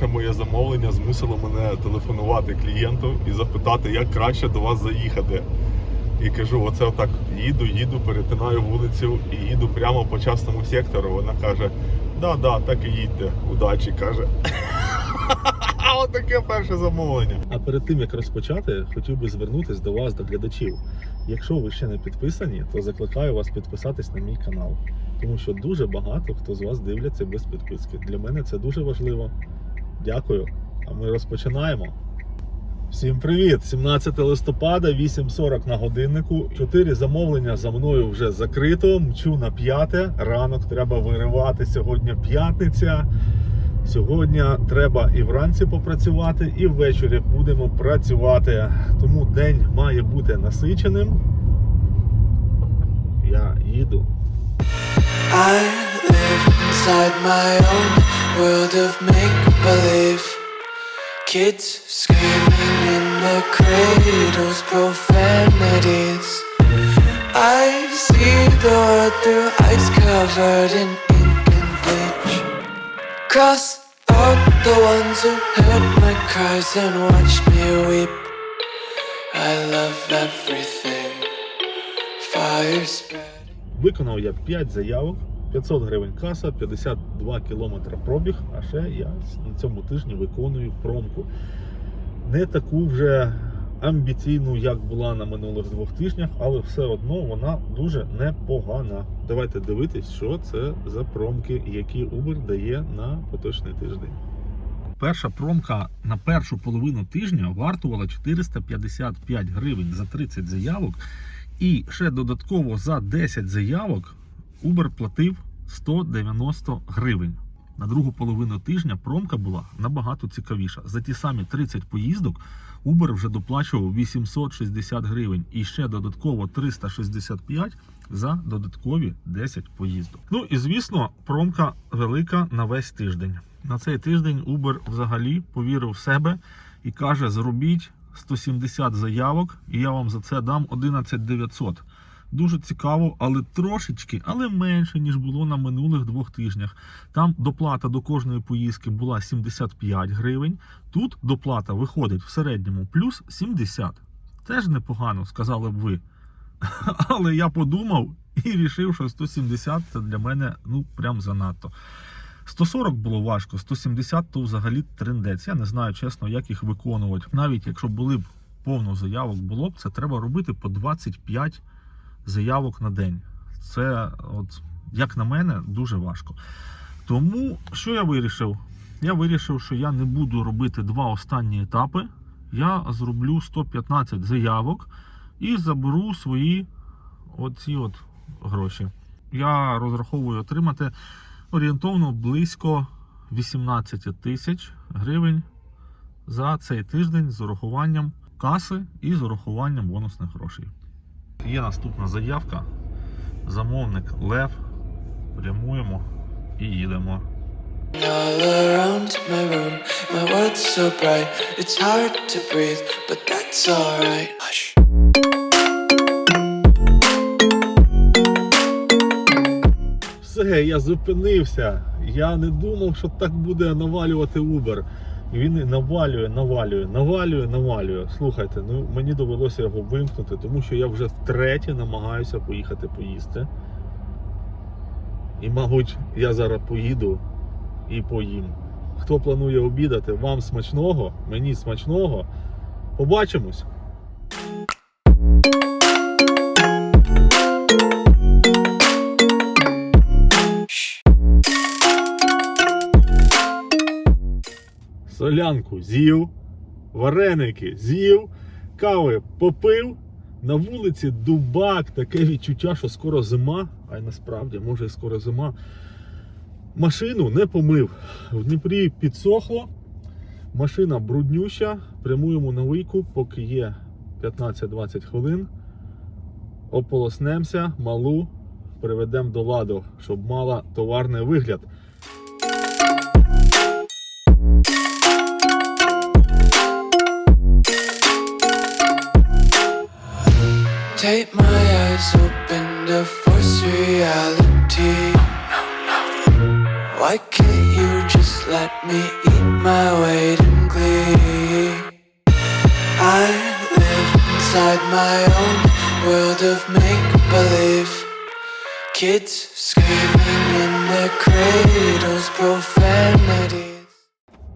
перше моє замовлення змусило мене телефонувати клієнту і запитати, як краще до вас заїхати. І кажу, оце отак їду, їду, перетинаю вулицю і їду прямо по частному сектору. Вона каже: да, да, так і їдьте. Удачі каже. Отаке перше замовлення. А перед тим як розпочати, хотів би звернутися до вас, до глядачів. Якщо ви ще не підписані, то закликаю вас підписатись на мій канал. Тому що дуже багато хто з вас дивляться без підписки. Для мене це дуже важливо. Дякую. А ми розпочинаємо. Всім привіт! 17 листопада, 8.40 на годиннику. Чотири замовлення за мною вже закрито. Мчу на п'яте. Ранок треба виривати. Сьогодні п'ятниця. Сьогодні треба і вранці попрацювати, і ввечері будемо працювати. Тому день має бути насиченим. Я їду. I live inside my own world of make believe. Kids screaming in their cradles, profanities. I see the world through eyes covered in ink and bleach. Cross out the ones who heard my cries and watched me weep. I love everything. Fire spreading. Виконав я 5 заявок, 500 гривень каса, 52 кілометри пробіг. А ще я на цьому тижні виконую промку. Не таку вже амбіційну, як була на минулих двох тижнях, але все одно вона дуже непогана. Давайте дивитись, що це за промки, які Uber дає на поточний тиждень. Перша промка на першу половину тижня вартувала 455 гривень за 30 заявок. І ще додатково за 10 заявок Uber платив 190 гривень. На другу половину тижня промка була набагато цікавіша. За ті самі 30 поїздок Uber вже доплачував 860 гривень і ще додатково 365 за додаткові 10 поїздок. Ну і звісно, промка велика на весь тиждень. На цей тиждень Uber взагалі повірив в себе і каже: зробіть 170 заявок, і я вам за це дам 11 900. Дуже цікаво, але трошечки, але менше, ніж було на минулих двох тижнях. Там доплата до кожної поїздки була 75 гривень. Тут доплата виходить в середньому плюс 70. Теж непогано, сказали б ви. Але я подумав і рішив, що 170 це для мене ну прям занадто. 140 було важко, 170 то взагалі трендець. Я не знаю чесно, як їх виконувати. Навіть якщо були б повно заявок, було б це треба робити по 25 заявок на день. Це, от, як на мене, дуже важко. Тому що я вирішив? Я вирішив, що я не буду робити два останні етапи. Я зроблю 115 заявок і заберу свої оці от гроші. Я розраховую отримати орієнтовно близько 18 тисяч гривень за цей тиждень з урахуванням каси і з урахуванням бонусних грошей. Є наступна заявка. Замовник Лев. Прямуємо і їдемо. All around my room, my world's so bright, it's hard to breathe, but that's alright. Hush. Все, я зупинився. Я не думав, що так буде навалювати Uber. І він навалює, навалює, навалює, навалює. Слухайте, ну мені довелося його вимкнути, тому що я вже втретє намагаюся поїхати поїсти. І, мабуть, я зараз поїду і поїм. Хто планує обідати, вам смачного, мені смачного. Побачимось. Солянку з'їв, вареники з'їв, кави попив. На вулиці дубак, таке відчуття, що скоро зима, а й насправді, може і скоро зима. Машину не помив. В Дніпрі підсохло, машина бруднюща, прямуємо на вийку, поки є 15-20 хвилин. Ополоснемося, малу приведемо до ладу, щоб мала товарний вигляд. Take my eyes open to force reality. Why can't you just let me eat my weight in glee. I live inside my own world of make believe. Kids screaming in their cradles, profanities.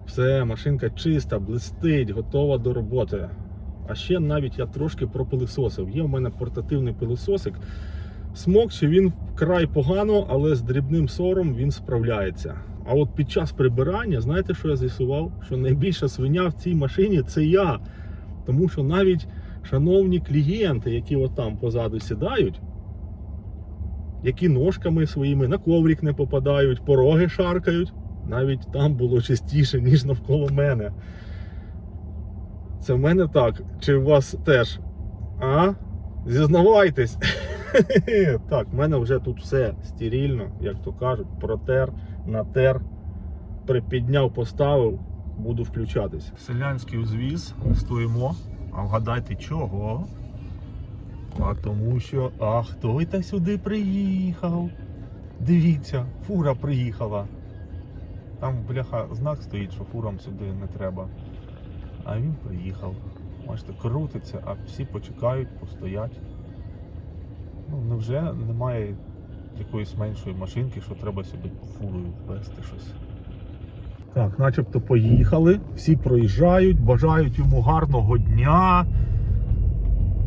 Все, машинка чиста, блистить, готова до роботи. А ще навіть я трошки пропилисосив. Є в мене портативний пилисосик. Смокче він вкрай погано, але з дрібним сором він справляється. А от під час прибирання, знаєте, що я з'ясував? Що найбільша свиня в цій машині це я. Тому що навіть шановні клієнти, які от там позаду сідають, які ножками своїми на коврик не попадають, пороги шаркають, навіть там було чистіше, ніж навколо мене. Це в мене так. Чи у вас теж? А? Зізнавайтесь. Так, в мене вже тут все стерильно, як то кажуть, протер, натер, припідняв, поставив, буду включатись. Селянський узвіз, стоїмо. А вгадайте чого? А тому що, а хто та сюди приїхав? Дивіться, фура приїхала. Там, бляха, знак стоїть, що фурам сюди не треба. А він приїхав. Бачите, крутиться, а всі почекають, постоять. Ну, невже немає якоїсь меншої машинки, що треба сюди фурою вести щось. Так, начебто поїхали, всі проїжджають, бажають йому гарного дня,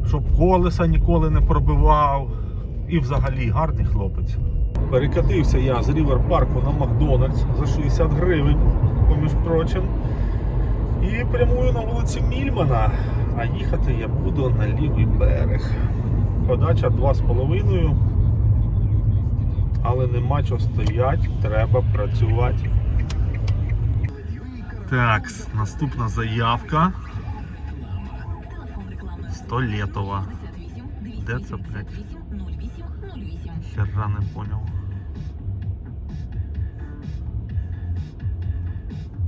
щоб колеса ніколи не пробивав. І взагалі гарний хлопець. Перекатився я з Рівер Парку на Макдональдс за 60 гривень, поміж прочим. І прямую на вулиці Мільмана. А їхати я буду на лівий берег. Подача 2,5. Але нема чого стоять, треба працювати. Так, наступна заявка. Столетова. Де це, блядь? Хера не поняв.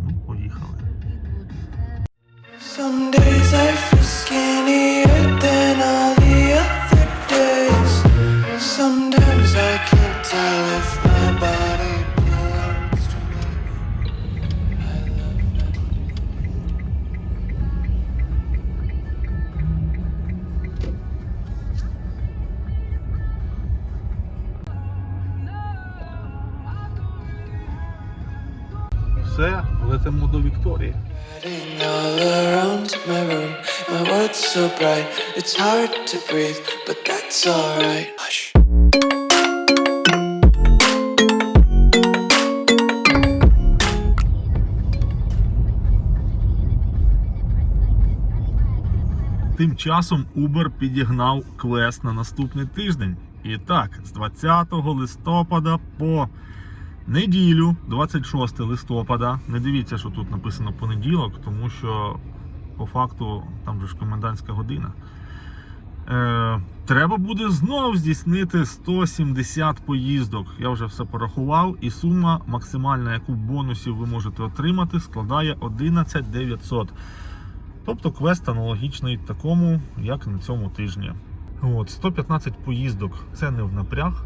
Ну, поїхали. Все, летимо до Вікторії. My room, my world's so bright, it's hard to breathe, but that's alright. Hush. Тим часом Uber підігнав квест на наступний тиждень. І так, з 20 листопада по неділю, 26 листопада. Не дивіться, що тут написано понеділок, тому що по факту там же ж комендантська година. Е, треба буде знов здійснити 170 поїздок. Я вже все порахував, і сума максимальна, яку бонусів ви можете отримати, складає 11 900. Тобто квест аналогічний такому, як на цьому тижні. От, 115 поїздок це не в напряг,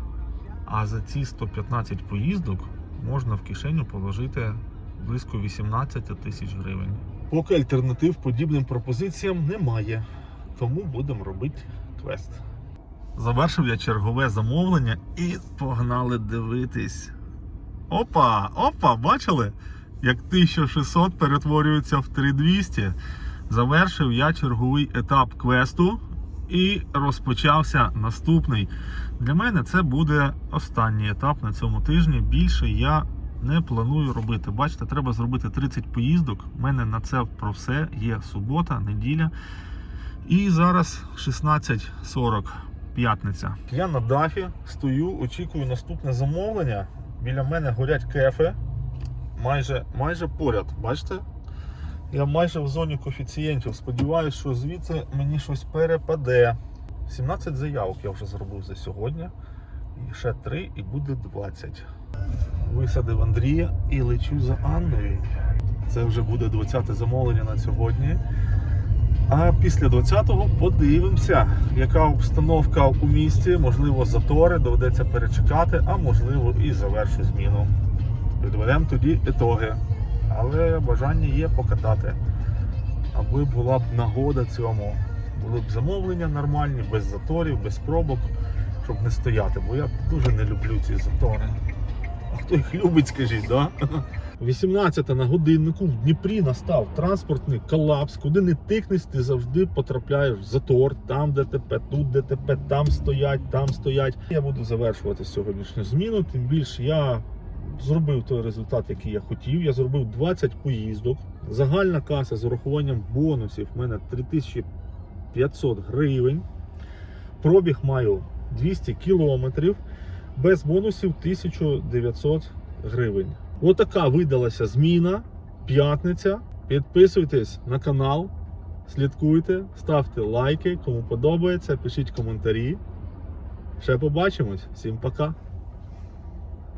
а за ці 115 поїздок можна в кишеню положити близько 18 тисяч гривень. Поки альтернатив подібним пропозиціям немає, тому будемо робити квест. Завершив я чергове замовлення і погнали дивитись. Опа! Опа! Бачили? Як 1600 перетворюється в 3200. Завершив я черговий етап квесту і розпочався наступний. Для мене це буде останній етап на цьому тижні. Більше я не планую робити. Бачите, треба зробити 30 поїздок. У мене на це про все є субота, неділя. І зараз 16.40, п'ятниця. Я на дафі стою, очікую наступне замовлення. Біля мене горять кефи. Майже, майже поряд, бачите? Я майже в зоні коефіцієнтів. Сподіваюсь, що звідси мені щось перепаде. 17 заявок я вже зробив за сьогодні. І ще 3 і буде 20. Висадив Андрія і лечу за Анною. Це вже буде 20 замовлення на сьогодні. А після 20-го подивимося, яка обстановка у місті, можливо, затори, доведеться перечекати, а можливо і завершу зміну. Підведемо тоді ітоги. Але бажання є покатати. Аби була б нагода цьому. Були б замовлення нормальні, без заторів, без пробок, щоб не стояти. Бо я дуже не люблю ці затори. Хто їх любить, скажіть, да? 18 на годиннику в Дніпрі настав транспортний колапс, куди не тикнеш, ти завжди потрапляєш в затор, там ДТП, тут ДТП, там стоять, там стоять. Я буду завершувати сьогоднішню зміну. Тим більше я зробив той результат, який я хотів. Я зробив 20 поїздок. Загальна каса з урахуванням бонусів в мене 3500 гривень. Пробіг маю 200 кілометрів. Без бонусів 1900 гривень. Отака видалася зміна. П'ятниця. Підписуйтесь на канал, слідкуйте, ставте лайки, кому подобається, пишіть коментарі. Ще побачимось. Всім пока.